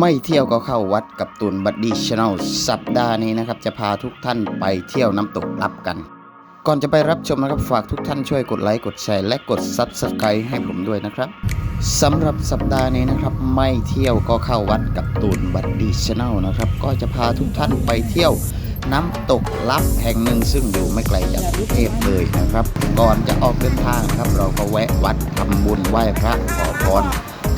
ไม่เที่ยวก็เข้าวัดกับตูนบัดดี้ชาแนลสัปดาห์นี้นะครับ จะพาทุกท่านไปเที่ยวน้ำตกลับกัน ก่อนจะไปรับชมนะครับฝากทุกท่านช่วยกดไลค์กดแชร์และกด Subscribe ให้ผมด้วยนะครับสำหรับสัปดาห์นี้นะครับ ไม่เที่ยวก็เข้าวัดกับตูนบัดดี้ชาแนลนะครับ ก็จะพาทุกท่านไปเที่ยวน้ำตกลับแห่งหนึ่งซึ่งอยู่ไม่ไกลจากกรุงเทพเลยนะครับ ก่อนจะออกเดินทางนะครับ เราก็แวะวัดทำบุญไหว้พระขอพร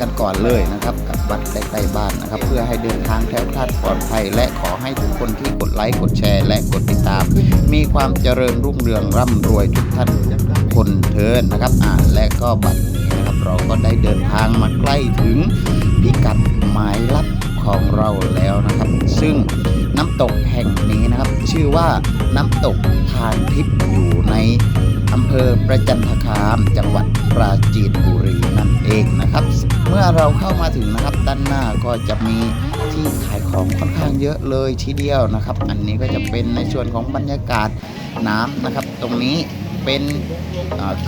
กันก่อนเลยนะครับ กับวัดใกล้ๆบ้านนะครับ เพื่อให้เดินทางแคล้วคลาดปลอดภัย และขอให้ทุกคนที่กดไลค์กดแชร์ และกดติดตาม มีความเจริญรุ่งเรืองร่ำรวยทุกท่านทุกคนเทินนะครับอ่าและก็บัดนี้นะครับเราก็ได้เดินทางมาใกล้ถึงพิกัดหมายลับของเราแล้วนะครับ ซึ่งน้ำตกแห่งนี้นะครับ ชื่อว่าน้ำตกทานทิพย์อยู่ในอำเภอประจันทคาม จังหวัดปราจีนบุรี เมื่อเราเข้ามาถึงนะครับด้านหน้าก็จะมีที่ขายของค่อนข้างเยอะเลยทีเดียวนะครับ อันนี้ก็จะเป็นในส่วนของบรรยากาศน้ำนะครับ ตรงนี้ เป็น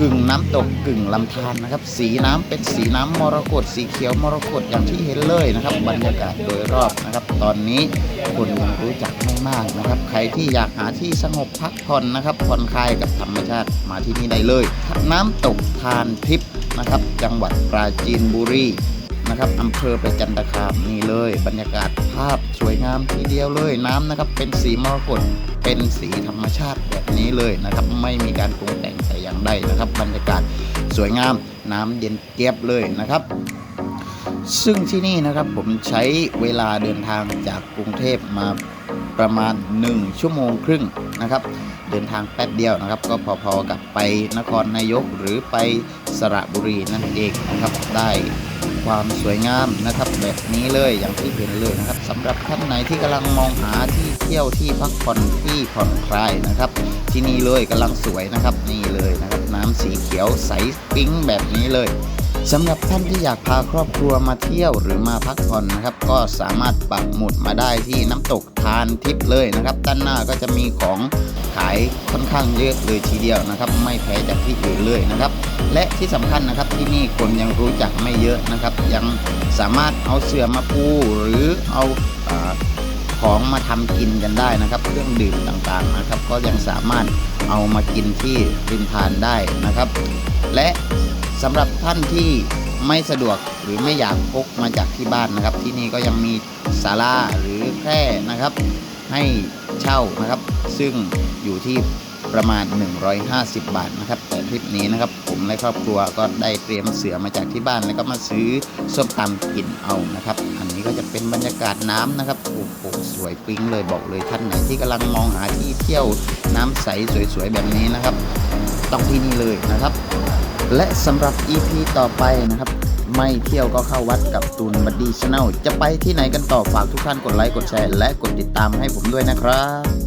กึ่งน้ำตกกึ่งลำธารนะครับ สีน้ำเป็นสีน้ำมรกตสีเขียวมรกตอย่างที่เห็นเลยนะครับ บรรยากาศโดยรอบนะครับ ตอนนี้คนยังรู้จักไม่มากนะครับ ใครที่อยากหาที่สงบพักผ่อนนะครับผ่อนคลายกับธรรมชาติมาที่นี่ได้เลย น้ำตกทานทิพย์นะครับ จังหวัดปราจีนบุรี นะครับอำเภอประจันตคามนี่เลย บรรยากาศภาพสวยงามทีเดียวเลยน้ำนะครับ เป็นสีมรกตเป็นสีธรรมชาติแบบนี้เลยนะครับ ไม่มีการปรุงแต่งแต่อย่างใดนะครับ บรรยากาศสวยงามน้ำเย็นเกียบเลยนะครับซึ่งที่นี่นะครับผมใช้เวลาเดินทางจากกรุงเทพมาประมาณ 1 ชั่วโมงครึ่งนะครับ เดินทางแป๊บเดียวนะครับ ก็พอๆกับไปนครนายกหรือไปสระบุรีนั่นเองนะครับได้ ความสวยงามนะครับ แบบนี้เลยอย่างที่เห็นเลยนะครับสำหรับท่านไหนที่กำลังมองหาที่เที่ยวที่พักผ่อนที่ผ่อนคลายนะครับ ที่นี่เลยกำลังสวยนะครับนี่เลยนะครับ น้ำสีเขียวใสปิ๊งแบบนี้เลย สำหรับท่านที่อยากพาครอบครัวมาเที่ยวหรือมาพักผ่อนนะครับ ก็สามารถปักหมุดมาได้ที่น้ำตกทานทิพย์เลยนะครับ ด้านหน้าก็จะมีของขายค่อนข้างเยอะเลยทีเดียวนะครับ ไม่แพ้จากที่อื่นเลยนะครับ และที่สำคัญนะครับที่นี่คนยังรู้จักไม่เยอะนะครับ ยังสามารถเอาเสื่อมาปูหรือเอาอของมาทำกินกันได้นะครับ เครื่องดื่มต่างๆนะครับ ก็ยังสามารถเอามากินที่ริมทานได้นะครับ และ สำหรับท่านที่ไม่สะดวกหรือไม่อยากพกมาจากที่บ้านนะครับ ที่นี่ก็ยังมีศาลาหรือแคร่นะครับ ให้เช่านะครับ ซึ่งอยู่ที่ประมาณ 150 บาทนะครับ แต่ทริปนี้นะครับ ผมและครอบครัวก็ได้เตรียมเสือมาจากที่บ้านแล้วก็มาซื้อส้มตำกินเอานะครับ อันนี้ก็จะเป็นบรรยากาศน้ำนะครับโอ้โหสวยปิ๊งเลยบอกเลยท่านไหนที่กำลังมองหาที่เที่ยวน้ำใสสวยๆแบบนี้นะครับ ต้องที่นี่เลยนะครับ และสำหรับ EP ต่อไปนะครับ ไม่เที่ยวก็เข้าวัดกับตูนบัดดี้ชาแนลจะไปที่ไหนกันต่อฝากทุกท่านกดไลค์กดแชร์และกดติดตามให้ผมด้วยนะครับ